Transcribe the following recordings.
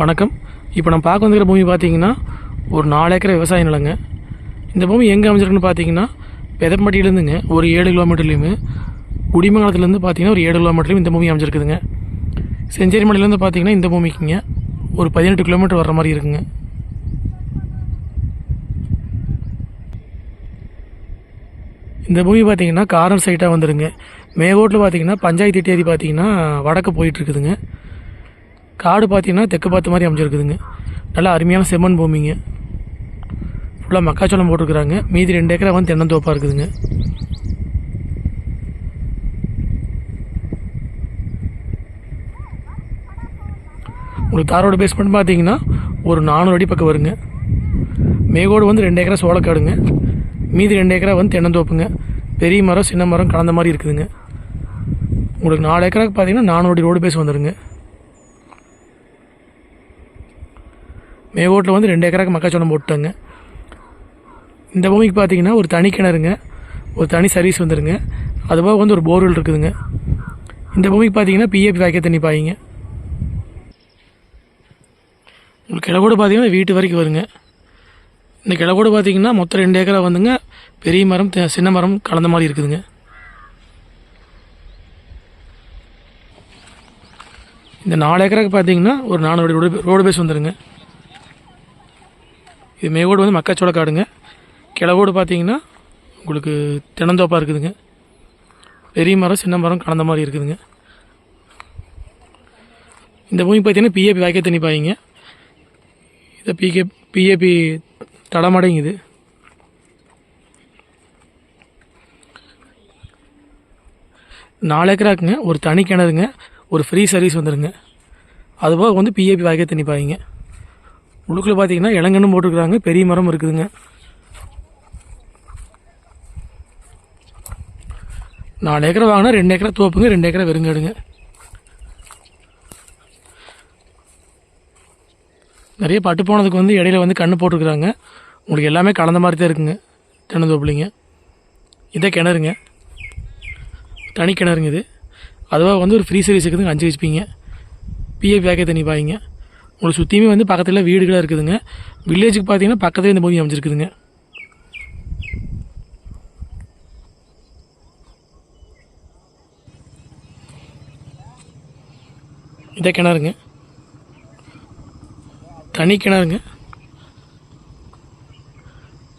வணக்கம். இப்போ நம்ம பார்க்க வந்துக்கிற பூமி பார்த்தீங்கன்னா ஒரு நாலு ஏக்கர் விவசாய நிலங்க. இந்த பூமி எங்கே அமைஞ்சிருக்குன்னு பார்த்தீங்கன்னா பெதப்பட்டியிலேருந்துங்க ஒரு ஏழு கிலோமீட்டர்லேயுமே. குடிமங்கலத்துலேருந்து பார்த்தீங்கன்னா ஒரு ஏழு கிலோமீட்டர்லையும் இந்த பூமி அமைஞ்சிருக்குதுங்க. செஞ்சேரி மலையிலேருந்து பார்த்தீங்கன்னா இந்த பூமிக்குங்க ஒரு பதினெட்டு கிலோமீட்டர் வர்ற மாதிரி இருக்குங்க. இந்த பூமி பார்த்தீங்கன்னா காரன் சைட்டாக வந்துருங்க. மேகோட்டில் பார்த்தீங்கன்னா பஞ்சாயத்து தேதி பார்த்தீங்கன்னா வடக்கு போயிட்டுருக்குதுங்க காடு பார்த்தீங்கன்னா தெற்கு பார்த்த மாதிரி அமைஞ்சிருக்குதுங்க. நல்லா அருமையான செம்மண் பூமிங்க. ஃபுல்லாக மக்காச்சோளம் போட்டிருக்குறாங்க. மீதி ரெண்டு ஏக்கரா வந்து தென்னந்தோப்பாக இருக்குதுங்க. உங்களுக்கு தாரோட பேஸ்மெண்ட் பார்த்தீங்கன்னா ஒரு நானூறு அடி பக்கம் வருங்க. மேகோடு வந்து ரெண்டு ஏக்கரா சோளக்காடுங்க. மீதி ரெண்டு ஏக்கரா வந்து தென்னந்தோப்புங்க. பெரிய மரம் சின்ன மரம் கலந்த மாதிரி இருக்குதுங்க. உங்களுக்கு நாலு ஏக்கராக்கு பார்த்தீங்கன்னா நானூறு அடி ரோடு பேஸ் வந்துடுங்க மேகோட்டில் வந்து ரெண்டு ஏக்கராக்கு மக்காச்சோளம் போட்டுட்டாங்க இந்த பூமிக்கு பார்த்தீங்கன்னா ஒரு தனி கிணறுங்க. ஒரு தனி சர்வீஸ் வந்துருங்க. அதுபோக வந்து ஒரு போர்வெல் இருக்குதுங்க. இந்த பூமிக்கு பார்த்தீங்கன்னா பிஏபி வாய்க்க தண்ணி பாயிங்க. உங்களுக்கு கூட பார்த்தீங்கன்னா வீட்டு வரைக்கும் வருங்க. இந்த கிழக்கூட பார்த்தீங்கன்னா மொத்தம் ரெண்டு ஏக்கரா வந்துங்க. பெரிய மரம் சின்ன மரம் கலந்த மாதிரி இருக்குதுங்க. இந்த நாலு ஏக்கராக்கு பார்த்தீங்கன்னா ஒரு நானூறு ரோடு ரோடு பேஸ் வந்துருங்க. இது மேகோடு வந்து மக்காச்சோள காடுங்க. கிழவோடு பார்த்தீங்கன்னா உங்களுக்கு தினந்தோப்பாக இருக்குதுங்க. பெரிய மரம் சின்ன மரம் கலந்த மாதிரி இருக்குதுங்க. இந்த பூமி பார்த்தீங்கன்னா பிஏபி வாய்க்க தண்ணி பாயிங்க. இதை பிகே பிஏபி தடமடைங்குது நாலு ஏக்கராக்குங்க. ஒரு தனி கிணறுங்க. ஒரு ஃப்ரீ சர்வீஸ் வந்துடுங்க அதுபோக வந்து பிஏபி வாய்க்க தண்ணி பாய்ங்க. உள்ளுக்குள்ள பார்த்தீங்கன்னா இளங்கன்னு போட்டிருக்கிறாங்க. பெரிய மரம் இருக்குதுங்க. நாலு ஏக்கரை வாங்கினா ரெண்டு ஏக்கரை தோப்புங்க ரெண்டு ஏக்கரை வெறுங்காடுங்க. நிறைய பட்டு போனதுக்கு வந்து இடையில வந்து கண்ணு போட்டிருக்கிறாங்க. உங்களுக்கு எல்லாமே கலந்த மாதிரி தான் இருக்குங்க தென்னந்தோப்புலிங்க இதே கிணறுங்க. தனி கிணறுங்க இது. அதுவாக வந்து ஒரு ஃப்ரீ சர்வீஸ் இருக்குதுங்க அஞ்சு வச்சுப்பீங்க. பிஏ பேக்கே தண்ணி பாய்ங்க. உங்களுக்கு சுற்றியுமே வந்து பக்கத்தில் வீடுகளாக இருக்குதுங்க. வில்லேஜுக்கு பார்த்தீங்கன்னா பக்கத்தில் இந்த பூமி அமைஞ்சிருக்குதுங்க. இதே கிணறுங்க. தனி கிணறுங்க.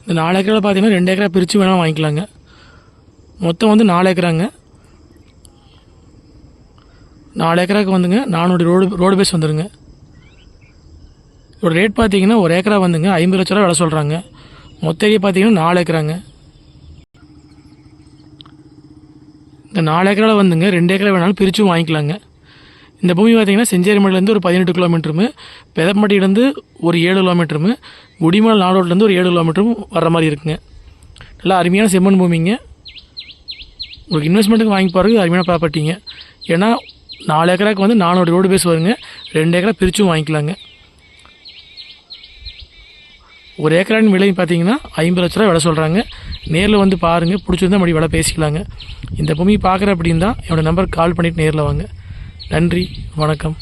இந்த நாலு ஏக்கரில் பார்த்தீங்கன்னா ரெண்டு ஏக்கரா பிரித்து வேணால் வாங்கிக்கலாங்க. மொத்தம் வந்து நாலு ஏக்கராங்க. நாலு ஏக்கராவுக்கு வந்துங்க நானூறு ரோடு ரோடு பேஸ் வந்துடுங்க இதோட ரேட் பார்த்தீங்கன்னா ஒரு ஏக்கரா வந்துங்க. ஐம்பது லட்ச ரூபா விலை சொல்கிறாங்க மொத்த ஏரியா பார்த்தீங்கன்னா நாலு ஏக்கராங்க. இந்த நாலு ஏக்கரால் வந்துங்க ரெண்டு ஏக்கரா வேணாலும் பிரித்தும் வாங்கிக்கலாங்க. இந்த பூமி பார்த்தீங்கன்னா செஞ்சேரிமலையிலேருந்து ஒரு பதினெட்டு கிலோமீட்டருமு பெதப்பட்டியிலேருந்து ஒரு ஏழு கிலோமீட்டருமு குடிமலை நாடோட்லேருந்து ஒரு ஏழு கிலோமீட்டரும் வர்ற மாதிரி இருக்குங்க. நல்லா அருமையான செம்மண் பூமிங்க. உங்களுக்கு இன்வெஸ்ட்மெண்ட்டுக்கு வாங்கி பாருங்க அருமையான ப்ராப்பர்ட்டிங்க ஏன்னா நாலு ஏக்கராக்கு வந்து நானூறு ரோடு பேஸ் வருங்க. ரெண்டு ஏக்கரா பிரித்தும் வாங்கிக்கலாங்க. ஒரு ஏக்கரான விலை பார்த்தீங்கன்னா ஐம்பது லட்ச ரூபா விலை சொல்கிறாங்க நேரில் வந்து பாருங்கள் பிடிச்சிருந்தா மறுபடியும் விலை பேசிக்கலாங்க. இந்த பூமி பார்க்குற அப்படின்னு தான் என்னோடய நம்பருக்கு கால் பண்ணிவிட்டு நேரில் வாங்க. நன்றி வணக்கம்.